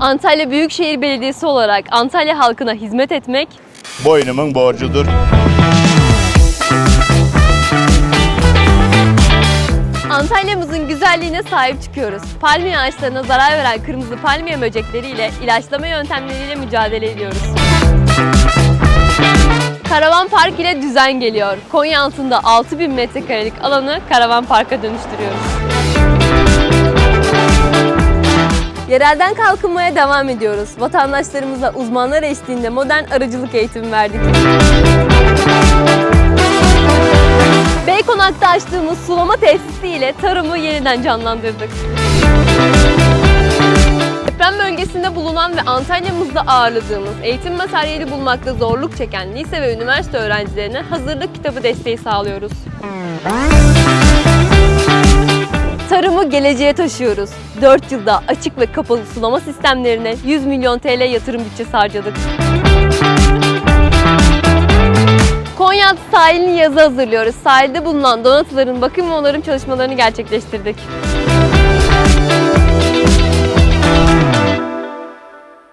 Antalya Büyükşehir Belediyesi olarak Antalya halkına hizmet etmek, boynumun borcudur. Antalya'mızın güzelliğine sahip çıkıyoruz. Palmiye ağaçlarına zarar veren kırmızı palmiye böcekleriyle ilaçlama yöntemleriyle mücadele ediyoruz. Karavan Park ile düzen geliyor. Konya altında 6000 metrekarelik alanı Karavan Park'a dönüştürüyoruz. Yerelden kalkınmaya devam ediyoruz. Vatandaşlarımıza uzmanlar eşliğinde modern aracılık eğitimi verdik. Beykonak'ta açtığımız sulama tesisi ile tarımı yeniden canlandırdık. Deprem bölgesinde bulunan ve Antalya'mızda ağırladığımız eğitim materyali bulmakta zorluk çeken lise ve üniversite öğrencilerine hazırlık kitabı desteği sağlıyoruz. Geleceğe taşıyoruz. 4 yılda açık ve kapalı sulama sistemlerine 100 milyon TL yatırım bütçesi harcadık. Konyaaltı sahilini yazı hazırlıyoruz. Sahilde bulunan donatıların bakım ve onarım çalışmalarını gerçekleştirdik.